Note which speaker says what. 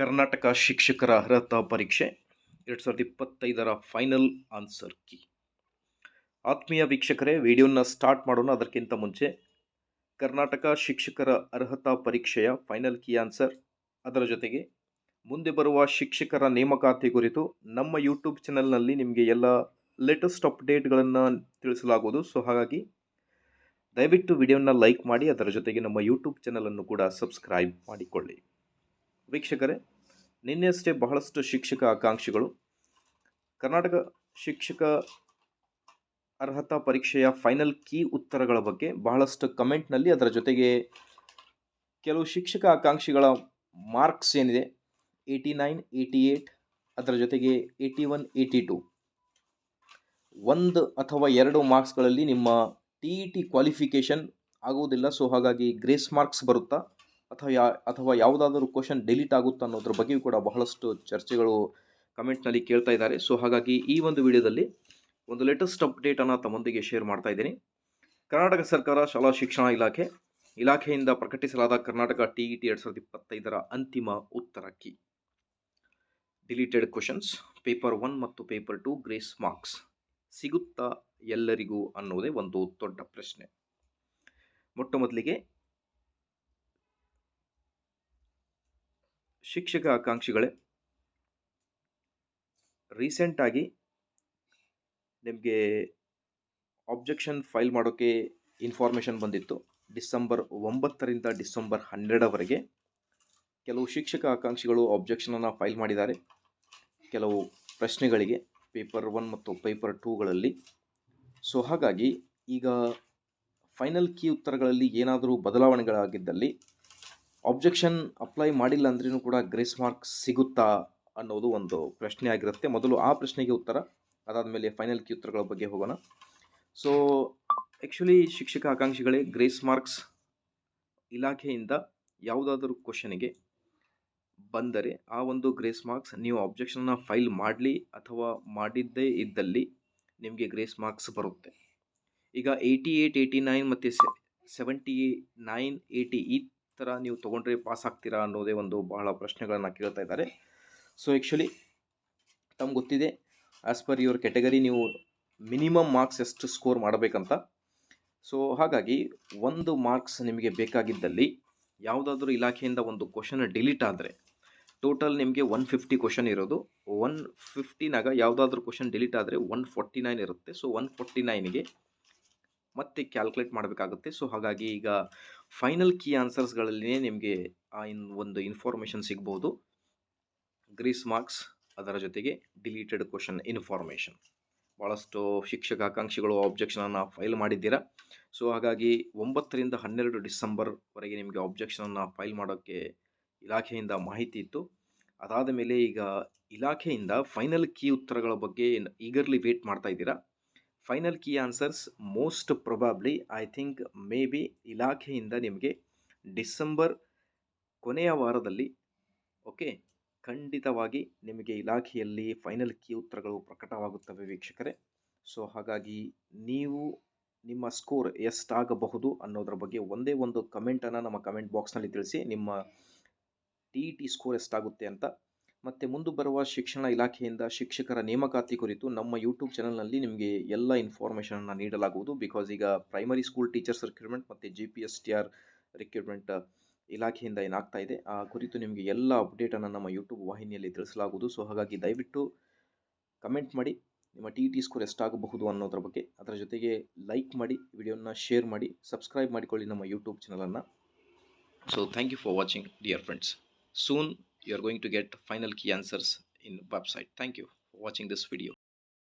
Speaker 1: ಕರ್ನಾಟಕ ಶಿಕ್ಷಕರ ಅರ್ಹತಾ ಪರೀಕ್ಷೆ ಎರಡು ಸಾವಿರದ ಇಪ್ಪತ್ತೈದರ ಫೈನಲ್ ಆನ್ಸರ್ ಕೀ. ಆತ್ಮೀಯ ವೀಕ್ಷಕರೇ, ವಿಡಿಯೋನ ಸ್ಟಾರ್ಟ್ ಮಾಡೋಣ. ಅದಕ್ಕಿಂತ ಮುಂಚೆ ಕರ್ನಾಟಕ ಶಿಕ್ಷಕರ ಅರ್ಹತಾ ಪರೀಕ್ಷೆಯ ಫೈನಲ್ ಕೀ ಆನ್ಸರ್. ಅದರ ಜೊತೆಗೆ ಮುಂದೆ ಬರುವ ಶಿಕ್ಷಕರ ನೇಮಕಾತಿ ಕುರಿತು ನಮ್ಮ ಯೂಟ್ಯೂಬ್ ಚಾನಲ್ನಲ್ಲಿ ನಿಮಗೆ ಎಲ್ಲ ಲೇಟೆಸ್ಟ್ ಅಪ್ಡೇಟ್ಗಳನ್ನು ತಿಳಿಸಲಾಗುವುದು. ಸೊ ಹಾಗಾಗಿ ದಯವಿಟ್ಟು ವಿಡಿಯೋನ ಲೈಕ್ ಮಾಡಿ, ಅದರ ಜೊತೆಗೆ ನಮ್ಮ ಯೂಟ್ಯೂಬ್ ಚಾನಲನ್ನು ಕೂಡ ಸಬ್ಸ್ಕ್ರೈಬ್ ಮಾಡಿಕೊಳ್ಳಿ. ವೀಕ್ಷಕರೇ, ನಿನ್ನೆಯಷ್ಟೇ ಬಹಳಷ್ಟು ಶಿಕ್ಷಕ ಆಕಾಂಕ್ಷಿಗಳು. ಕರ್ನಾಟಕ ಶಿಕ್ಷಕ ಅರ್ಹತಾ ಪರೀಕ್ಷೆಯ ಫೈನಲ್ ಕೀ ಉತ್ತರಗಳ ಬಗ್ಗೆ ಬಹಳಷ್ಟು ಕಮೆಂಟ್ನಲ್ಲಿ ಅದರ ಜೊತೆಗೆ ಕೆಲವು ಶಿಕ್ಷಕ ಆಕಾಂಕ್ಷಿಗಳ ಮಾರ್ಕ್ಸ್ ಏನಿದೆ? ಏಯ್ಟಿ ನೈನ್, ಏಯ್ಟಿ ಏಯ್ಟ್, ಅದರ ಜೊತೆಗೆ ಏಯ್ಟಿ ಒನ್, ಏಯ್ಟಿ ಟು. ಒಂದು ಅಥವಾ ಎರಡು ಮಾರ್ಕ್ಸ್ಗಳಲ್ಲಿ ನಿಮ್ಮ ಟಿ ಇ ಟಿ ಕ್ವಾಲಿಫಿಕೇಷನ್ ಆಗುವುದಿಲ್ಲ, ಸೊ ಹಾಗಾಗಿ ಗ್ರೇಸ್ ಮಾರ್ಕ್ಸ್ ಬರುತ್ತಾ? ಅಥವಾ ಯಾ, ಅಥವಾ ಯಾವುದಾದರೂ ಕ್ವಶನ್ ಡಿಲೀಟ್ ಆಗುತ್ತಾ ಅನ್ನೋದ್ರ ಬಗ್ಗೆಯೂ ಕೂಡ ಬಹಳಷ್ಟು ಚರ್ಚೆಗಳು ಕಮೆಂಟ್ನಲ್ಲಿ ಕೇಳ್ತಾ ಇದ್ದಾರೆ. ಸೊ ಹಾಗಾಗಿ ಈ ಒಂದು ವಿಡಿಯೋದಲ್ಲಿ ಒಂದು ಲೇಟೆಸ್ಟ್ ಅಪ್ಡೇಟನ್ನು ತಮ್ಮೊಂದಿಗೆ ಶೇರ್ ಮಾಡ್ತಾ ಇದ್ದೀನಿ. ಕರ್ನಾಟಕ ಸರ್ಕಾರ ಶಾಲಾ ಶಿಕ್ಷಣ ಇಲಾಖೆ, ಇಲಾಖೆಯಿಂದ ಪ್ರಕಟಿಸಲಾದ ಕರ್ನಾಟಕ ಟಿ ಇ ಟಿ ಎರಡು ಸಾವಿರದ ಇಪ್ಪತ್ತೈದರ ಅಂತಿಮ ಉತ್ತರ ಕಿ. ಡಿಲೀಟೆಡ್ ಕ್ವಶನ್ಸ್ ಪೇಪರ್ ಒನ್ ಮತ್ತು ಪೇಪರ್ ಟು ಗ್ರೇಸ್ ಮಾರ್ಕ್ಸ್ ಸಿಗುತ್ತಾ ಎಲ್ಲರಿಗೂ ಅನ್ನೋದೇ ಒಂದು ದೊಡ್ಡ ಪ್ರಶ್ನೆ. ಮೊಟ್ಟ ಮೊದಲಿಗೆ ಶಿಕ್ಷಕ ಆಕಾಂಕ್ಷಿಗಳೇ ರೀಸೆಂಟಾಗಿ ನಿಮಗೆ ಆಬ್ಜೆಕ್ಷನ್ ಫೈಲ್ ಮಾಡೋಕ್ಕೆ ಇನ್ಫಾರ್ಮೇಷನ್ ಬಂದಿತ್ತು. ಡಿಸೆಂಬರ್ ಒಂಬತ್ತರಿಂದ ಡಿಸೆಂಬರ್ ಹನ್ನೆರಡವರೆಗೆ ಕೆಲವು ಶಿಕ್ಷಕ ಆಕಾಂಕ್ಷಿಗಳು ಆಬ್ಜೆಕ್ಷನನ್ನು ಫೈಲ್ ಮಾಡಿದ್ದಾರೆ. ಕೆಲವು ಪ್ರಶ್ನೆಗಳಿಗೆ ಪೇಪರ್ ಒನ್ ಮತ್ತು ಪೇಪರ್ ಟೂಗಳಲ್ಲಿ ಸೊ ಹಾಗಾಗಿ ಈಗ ಫೈನಲ್ ಕೀ ಉತ್ತರಗಳಲ್ಲಿ ಏನಾದರೂ ಬದಲಾವಣೆಗಳಾಗಿದ್ದಲ್ಲಿ ಆಬ್ಜೆಕ್ಷನ್ ಅಪ್ಲೈ ಮಾಡಿಲ್ಲ ಅಂದ್ರೂ ಕೂಡ ಗ್ರೇಸ್ ಮಾರ್ಕ್ಸ್ ಸಿಗುತ್ತಾ ಅನ್ನೋದು ಒಂದು ಪ್ರಶ್ನೆ ಆಗಿರುತ್ತೆ. ಮೊದಲು ಆ ಪ್ರಶ್ನೆಗೆ ಉತ್ತರ, ಅದಾದಮೇಲೆ ಫೈನಲ್ ಕಿ ಉತ್ತರಗಳ ಬಗ್ಗೆ ಹೋಗೋಣ. ಸೊ ಆ್ಯಕ್ಚುಲಿ ಶಿಕ್ಷಕ ಆಕಾಂಕ್ಷಿಗಳೇ ಗ್ರೇಸ್ ಮಾರ್ಕ್ಸ್ ಇಲಾಖೆಯಿಂದ ಯಾವುದಾದರೂ ಕ್ವಶನಿಗೆ ಬಂದರೆ ಆ ಒಂದು ಗ್ರೇಸ್ ಮಾರ್ಕ್ಸ್ ನೀವು ಆಬ್ಜೆಕ್ಷನ್ನ ಫೈಲ್ ಮಾಡಲಿ ಅಥವಾ ಮಾಡಿದ್ದೇ ಇದ್ದಲ್ಲಿ ನಿಮಗೆ ಗ್ರೇಸ್ ಮಾರ್ಕ್ಸ್ ಬರುತ್ತೆ. ಈಗ ಏಯ್ಟಿ ಏಯ್ಟ್ ಏಯ್ಟಿ ನೈನ್ ಮತ್ತು ಸೆವೆಂಟಿ ನೈನ್ ಏಯ್ಟಿ ಈ ಥರ ನೀವು ತೊಗೊಂಡ್ರೆ ಪಾಸ್ ಆಗ್ತೀರಾ ಅನ್ನೋದೇ ಒಂದು ಬಹಳ ಪ್ರಶ್ನೆಗಳನ್ನು ಕೇಳ್ತಾ ಇದ್ದಾರೆ. ಸೊ ಆ್ಯಕ್ಚುಲಿ ತಮ್ಗೆ ಗೊತ್ತಿದೆ ಆ್ಯಸ್ ಪರ್ ಯುವರ್ ಕೆಟಗರಿ ನೀವು ಮಿನಿಮಮ್ ಮಾರ್ಕ್ಸ್ ಎಷ್ಟು ಸ್ಕೋರ್ ಮಾಡಬೇಕಂತ. ಸೊ ಹಾಗಾಗಿ ಒಂದು ಮಾರ್ಕ್ಸ್ ನಿಮಗೆ ಬೇಕಾಗಿದ್ದಲ್ಲಿ ಯಾವುದಾದ್ರೂ ಇಲಾಖೆಯಿಂದ ಒಂದು ಕ್ವಶನ್ ಡಿಲೀಟ್ ಆದರೆ ಟೋಟಲ್ ನಿಮಗೆ ಒನ್ ಫಿಫ್ಟಿ ಕ್ವಶನ್ ಇರೋದು. ಒನ್ ಫಿಫ್ಟಿನಾಗ ಯಾವುದಾದ್ರೂ ಕ್ವಶನ್ ಡಿಲೀಟ್ ಆದರೆ ಒನ್ ಫಾರ್ಟಿ ನೈನ್ ಇರುತ್ತೆ. ಸೊ ಒನ್ ಫಾರ್ಟಿ ನೈನ್ಗೆ ಮತ್ತೆ ಕ್ಯಾಲ್ಕುಲೇಟ್ ಮಾಡಬೇಕಾಗುತ್ತೆ. ಸೊ ಹಾಗಾಗಿ ಈಗ ಫೈನಲ್ ಕೀ ಆನ್ಸರ್ಸ್ಗಳಲ್ಲಿನೇ ನಿಮಗೆ, ಆ, ಇನ್ ಒಂದು ಇನ್ಫಾರ್ಮೇಷನ್ ಸಿಗ್ಬೋದು. ಗ್ರೀಸ್ ಮಾರ್ಕ್ಸ್ ಅದರ ಜೊತೆಗೆ ಡಿಲೀಟೆಡ್ ಕ್ವಶನ್ ಇನ್ಫಾರ್ಮೇಷನ್ ಭಾಳಷ್ಟು ಶಿಕ್ಷಕ ಆಕಾಂಕ್ಷಿಗಳು ಆಬ್ಜೆಕ್ಷನನ್ನು ಫೈಲ್ ಮಾಡಿದ್ದೀರಾ. ಸೊ ಹಾಗಾಗಿ ಒಂಬತ್ತರಿಂದ ಹನ್ನೆರಡು ಡಿಸೆಂಬರ್ವರೆಗೆ ನಿಮಗೆ ಆಬ್ಜೆಕ್ಷನನ್ನು ಫೈಲ್ ಮಾಡೋಕ್ಕೆ ಇಲಾಖೆಯಿಂದ ಮಾಹಿತಿ ಇತ್ತು. ಅದಾದ ಮೇಲೆ ಈಗ ಇಲಾಖೆಯಿಂದ ಫೈನಲ್ ಕೀ ಉತ್ತರಗಳ ಬಗ್ಗೆ ಈಗರ್ಲಿ ವೇಟ್ ಮಾಡ್ತಾ ಇದ್ದೀರಾ? Final key answers most probably I think maybe ಇಲಾಖೆಯಿಂದ ನಿಮಗೆ ಡಿಸೆಂಬರ್ ಕೊನೆಯ ವಾರದಲ್ಲಿ ಓಕೆ ಖಂಡಿತವಾಗಿ ನಿಮಗೆ ಇಲಾಖೆಯಲ್ಲಿ ಫೈನಲ್ ಕೀ ಉತ್ತರಗಳು ಪ್ರಕಟವಾಗುತ್ತವೆ ವೀಕ್ಷಕರೇ. ಸೊ ಹಾಗಾಗಿ ನೀವು ನಿಮ್ಮ ಸ್ಕೋರ್ ಎಷ್ಟಾಗಬಹುದು ಅನ್ನೋದ್ರ ಬಗ್ಗೆ ಒಂದೇ ಒಂದು ಕಮೆಂಟನ್ನು ನಮ್ಮ ಕಮೆಂಟ್ ಬಾಕ್ಸ್ನಲ್ಲಿ ತಿಳಿಸಿ, ನಿಮ್ಮ ಟಿ ಇ ಟಿ ಸ್ಕೋರ್ ಎಷ್ಟಾಗುತ್ತೆ ಅಂತ ಮತ್ತು ಮುಂದೆ ಬರುವ ಶಿಕ್ಷಣ ಇಲಾಖೆಯಿಂದ ಶಿಕ್ಷಕರ ನೇಮಕಾತಿ ಕುರಿತು ನಮ್ಮ ಯೂಟ್ಯೂಬ್ ಚಾನಲ್ನಲ್ಲಿ ನಿಮಗೆ ಎಲ್ಲ ಇನ್ಫಾರ್ಮೇಷನನ್ನು ನೀಡಲಾಗುವುದು. ಬಿಕಾಸ್ ಈಗ ಪ್ರೈಮರಿ ಸ್ಕೂಲ್ ಟೀಚರ್ಸ್ ರಿಕ್ರೂಟ್ಮೆಂಟ್ ಮತ್ತು G P S T R recruitment ಇಲಾಖೆಯಿಂದ ಏನಾಗ್ತಾ ಇದೆ, ಆ ಕುರಿತು ನಿಮಗೆ ಎಲ್ಲ ಅಪ್ಡೇಟನ್ನು ನಮ್ಮ ಯೂಟ್ಯೂಬ್ ವಾಹಿನಿಯಲ್ಲಿ ತಿಳಿಸಲಾಗುವುದು. ಸೊ ಹಾಗಾಗಿ ದಯವಿಟ್ಟು ಕಮೆಂಟ್ ಮಾಡಿ, ನಿಮ್ಮ ಟಿ ಟಿ ಸ್ಕೋರ್ ಎಷ್ಟಾಗಬಹುದು ಅನ್ನೋದ್ರ ಬಗ್ಗೆ. ಅದರ ಜೊತೆಗೆ ಲೈಕ್ ಮಾಡಿ ವಿಡಿಯೋನ ಶೇರ್ ಮಾಡಿ ಸಬ್ಸ್ಕ್ರೈಬ್ ಮಾಡಿಕೊಳ್ಳಿ ನಮ್ಮ ಯೂಟ್ಯೂಬ್ ಚಾನಲನ್ನು so thank you for watching dear friends soon you are going to get final key answers in website. Thank you for watching this video